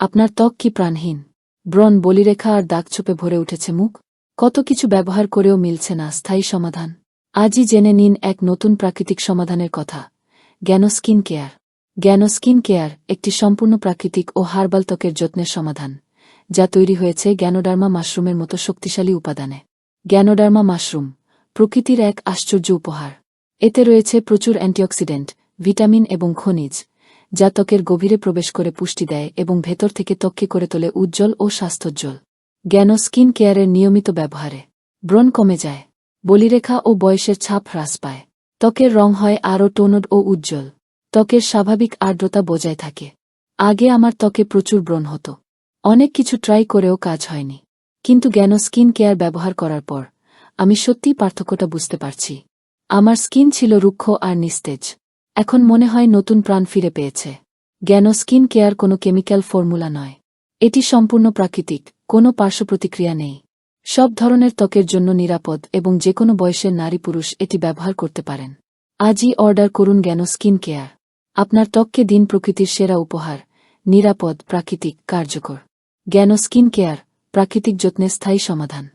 আপনার ত্বক কি প্রাণহীন? ব্রণ বলিরেখা আর দাগ ছোপে ভরে উঠেছে মুখ। কত কিছু ব্যবহার করেও মিলছে না, স্থায়ী সমাধান। আজই জেনে নিন এক নতুন প্রাকৃতিক সমাধানের কথা। Gyan skin care. Gyan skin care একটি সম্পূর্ণ প্রাকৃতিক ও হার্বাল ত্বকের যত্নের সমাধান, যা তৈরি হয়েছে জ্ঞানোডার্মা মাশরুমের মতো শক্তিশালী উপাদানে। জ্ঞানোডার্মা মাশরুম, প্রকৃতির এক আশ্চর্য উপহার। এতে রয়েছে প্রচুর অ্যান্টিঅক্সিডেন্ট, ভিটামিন এবং খনিজ। যা ত্বকের গভীরে প্রবেশ করে পুষ্টি দেয় এবং ভেতর থেকে ত্বককে করে তোলে উজ্জ্বল ও স্বাস্থ্যোজ্জ্বল। জ্ঞান স্কিন কেয়ারের নিয়মিত ব্যবহারে। ব্রণ কমে যায়। বলিরেখা ও বয়সের ছাপ হ্রাস পায়। ত্বকের রং হয় আরও টোনড ও উজ্জ্বল। ত্বকের স্বাভাবিক আর্দ্রতা বজায় থাকে। আগে আমার ত্বকে প্রচুর ব্রণ হতো। অনেক কিছু ট্রাই করেও কাজ হয়নি। কিন্তু জ্ঞান স্কিন কেয়ার ব্যবহার করার পর, আমি সত্যিই পার্থক্যটা বুঝতে পারছি। আমার স্কিন ছিল রুক্ষ আর নিস্তেজ। এখন মনে হয় নতুন প্রাণ ফিরে পেয়েছে। জ্ঞান স্কিন কেয়ার কোনো কেমিক্যাল ফর্মুলা নয়। এটি সম্পূর্ণ প্রাকৃতিক, কোনো পার্শ্ব প্রতিক্রিয়া নেই। সব ধরনের ত্বকের জন্য নিরাপদ এবং যে কোনো বয়সের নারী পুরুষ এটি ব্যবহার করতে পারেন। আজই অর্ডার করুন জ্ঞান স্কিন কেয়ার। আপনার ত্বককে দিন প্রকৃতির সেরা উপহার, নিরাপদ, প্রাকৃতিক, কার্যকর। জ্ঞান স্কিন কেয়ার, প্রাকৃতিক যত্নের স্থায়ী সমাধান।